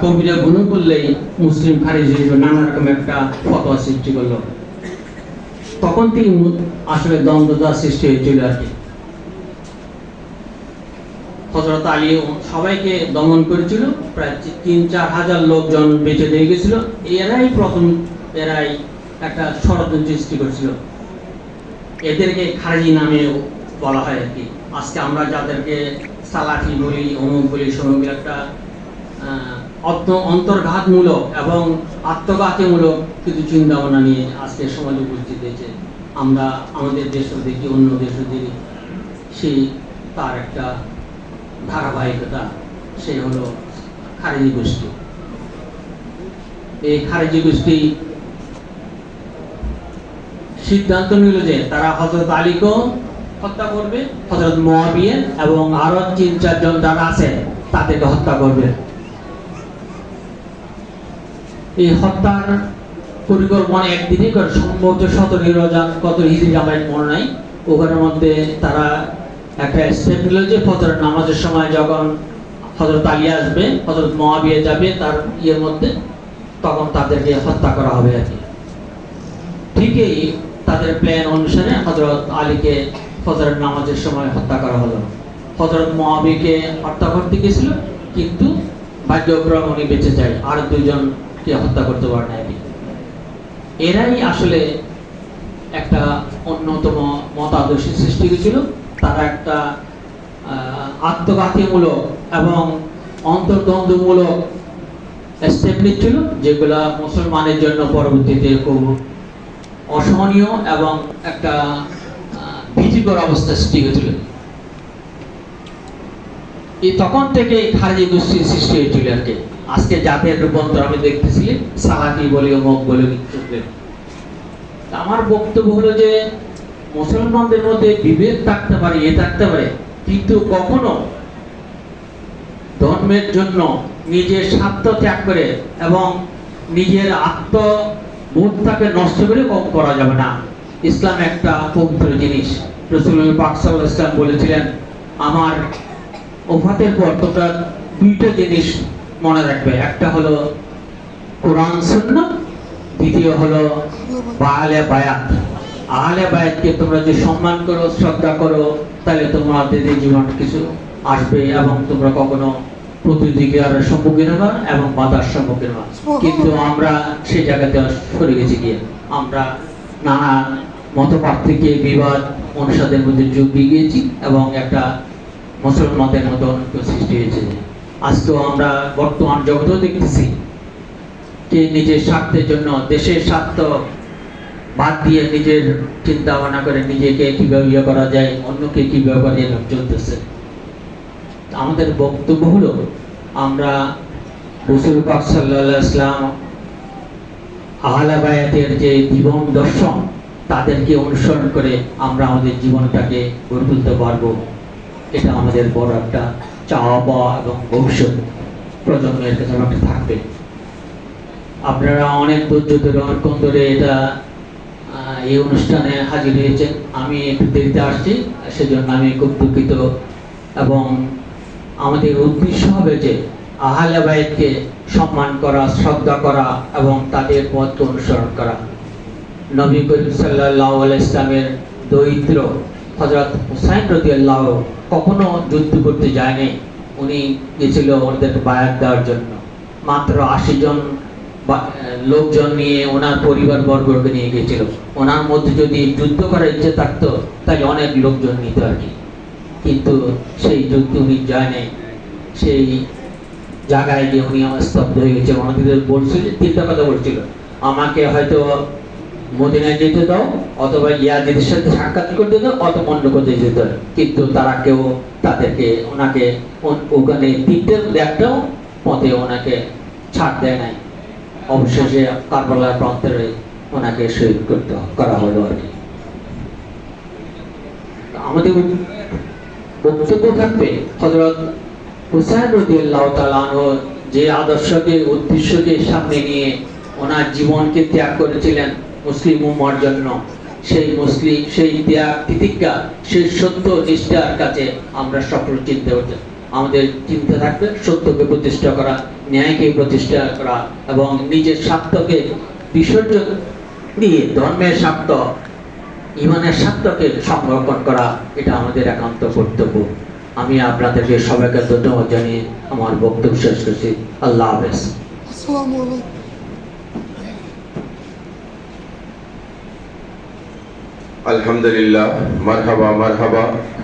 কবিরা গুণ করলেই মুসলিম খারিজ হিসেবে নানা রকম একটা ফতোয়া সৃষ্টি করল। তখন থেকে আসলে দ্বন্দ্বতা সৃষ্টি হয়েছিল আর কি হজরত আলী সবাইকে দমন করেছিল, প্রায় তিন, চার হাজার লোকজন বেঁচে দিয়ে গেছিল। এরাই প্রথম, এরাই একটা ষড়যন্ত্র সৃষ্টি করেছিল। এদেরকে খারেজি নামে বলা হয় আর কি। আজকে আমরা যাদেরকে সালাফি বলি, অমুক বলি সমুক একটা অন্তর্ঘাতমূলক এবং আত্মঘাতীমূলক কিছু চিন্তা ভাবনা নিয়ে আজকে সমাজে উপস্থিত হয়েছে। আমরা আমাদের দেশও দেখি অন্য দেশও দেখি সেই তার একটা ধারাবাহিকতা সেই হলো খারেজি গোষ্ঠী। এই খারেজি গোষ্ঠী সিদ্ধান্ত নিল যে তারা হজরত আলীকেও হত্যা করবে হজরত মহাবিয়ে এবং আরও তিন চারজন যারা আছে তাদেরকে হত্যা করবে। এই হত্যার পরিকল্পনা একদিনই করে সম্ভবত সতেরোই রোজান কত হিজড়ি আমার মনে নাই। ওখানের মধ্যে তারা একটা স্টেপ নিল যে ফজরের নামাজের সময় যখন হজরত আলী আসবে হজরত মহাবিয়ে যাবে তার ইয়ের মধ্যে, তখন তাদেরকে হত্যা করা হবে আর কি। ঠিকই তাদের প্ল্যান অনুসারে হজরত আলীকে ফজরের নামাজের সময় হত্যা করা হলো। হজরত মহাবিকে হত্যা করতে গেছিল কিন্তু ভাগ্যক্রম উনি বেঁচে যায়। আর দুইজনকে হত্যা করতে পারে না এরাই আসলে একটা অন্যতম মতাদর্শী সৃষ্টি হয়েছিল তারা একটা আত্মঘাতীমূলক এবং অন্তর্দ্বন্দ্বমূলক স্টেপ নিচ্ছিল যেগুলা মুসলমানের জন্য পরবর্তীতে খুব অসহনীয় এবং একটা ভীতিকর অবস্থা সৃষ্টি হয়েছিল তখন থেকে খারেজি গোষ্ঠীর সৃষ্টি হয়েছিল আর কি। আজকে জাতের রূপান্তর আমি দেখতেছি, সালাকি বলি, অমুক বলে। আমার বক্তব্য হলো যে, মুসলমানদের মধ্যে বিভেদ থাকতে পারে, এ থাকতে পারে, কিন্তু কখনো ধর্মের জন্য নিজের স্বার্থ ত্যাগ করে এবং নিজের আত্মবোধটাকে নষ্ট করে কম করা যাবে না ইসলাম একটা পবিত্র জিনিস রসুল পাক সাল্লাল্লাহু আলাইহি ইসলাম বলেছিলেন, আমার ওফাতের পর তোমরা দুইটা জিনিস মনে রাখবে। একটা হলো কোরআন, সুন্নাহ, দ্বিতীয় হলো বায়ালে বায়াত। আহলে বায়াতকে তোমরা যে সম্মান করো, শ্রদ্ধা করো, তাহলে তোমাদের জীবন কিছু আসবে এবং তোমরা কখনো সম্মুখীন এবং বাধার সম্মুখীন কিন্তু আমরা সেই জায়গাতে সরে গেছি গিয়ে। আমরা নানা বিবাদ অনুসাদের মধ্যে যোগ দিয়ে গিয়েছি এবং একটা মুসলমানদের মতো সৃষ্টি হয়েছে। আজকেও আমরা বর্তমান জগতেও দেখতেছি যে নিজের স্বার্থের জন্য, দেশের স্বার্থ বাদ দিয়ে নিজের চিন্তা ভাবনা করে নিজেকে কীভাবে ইয়ে করা যায়, অন্যকে কীভাবে যায় চলতেছে। আমাদের বক্তব্য হলো, আমরা রসুল পাক আলাইহি ইসলাম আহলাবায়াতের যে জীবন দর্শন, তাদেরকে অনুসরণ করে আমরা আমাদের জীবনটাকে গড়ে তুলতে পারব। এটা আমাদের বড় একটা চাওয়া পাওয়া এবং ভবিষ্যৎ প্রজন্মের কাছে আমাকে থাকবে। আপনারা অনেক ধৈর্য ধরে অনেকক্ষণ ধরে এটা এই অনুষ্ঠানে হাজির হয়েছেন। আমি একটু দেরিতে আসছি, সেজন্য আমি খুব দুঃখিত এবং আমাদের উদ্দেশ্য হবে যে আহলে বাইতকে সম্মান করা, শ্রদ্ধা করা এবং তাদের পথকে অনুসরণ করা। নবী করিম সাল্লাহ ইসলামের দরিদ্র হজরত হুসাইন রদি আল্লাহ কখনো যুদ্ধ করতে যায়নি। উনি গেছিল ওনাদেরকে বায়াত দেওয়ার জন্য। মাত্র আশি জন লোকজন নিয়ে ওনার পরিবার বর্গকে নিয়ে গেছিল। ওনার মধ্যে যদি যুদ্ধ করার ইচ্ছে থাকতো, তাহলে অনেক লোকজন নিত আর কি। কিন্তু সেই যুদ্ধ উনি যায়নি। সেই জায়গায় গিয়ে উনি আমার স্তব্ধ হয়ে গেছে। ওনাদের বলছিল, তিনটা কথা বলছিল। আমাকে হয়তো মদিনায় যেতে দাও, অথবা ইয়াজিদের সাথে সাক্ষাৎ করতে দাও, অথবা অন্য কোথায় যেতে দাও। কিন্তু তারা কেউ তাদেরকে ওনাকে ওখানে তিনটের মধ্যে একটাও পথে ওনাকে ছাড় দেয় নাই। অবশেষে কারবালার প্রান্তরে ওনাকে শহীদ করতে করা হলো আর কি। আমাদের বক্তব্য থাকবে হজরত হুসাইন রদিয়াল্লাহু তাআলা আনহু যে আদর্শকে, উদ্দেশ্যকে সামনে নিয়ে ওনার জীবনকে ত্যাগ করেছিলেন। মুসলিম উম্মার জন্য। সেই মুসলিম, সেই ত্যাগ তিতিজ্ঞা সেই সত্য নিষ্ঠার কাছে আমরা সফল চিনতে হচ্ছে আমাদের চিন্তা থাকবে, সত্যকে প্রতিষ্ঠা করা, ন্যায়কে প্রতিষ্ঠা করা এবং নিজের স্বার্থকে বিসর্জন দিয়ে ধর্মের স্বার্থ, ইমানের স্বার্থকে সংরক্ষণ করা, এটা আমাদের একান্ত কর্তব্য। আমি আপনাদেরকে সবাইকে ধন্যবাদ জানিয়ে আমার বক্তব্য শেষ করছি। আল্লাহ হাফেজ। അലഹമില്ല മർഹബ മർഹബ.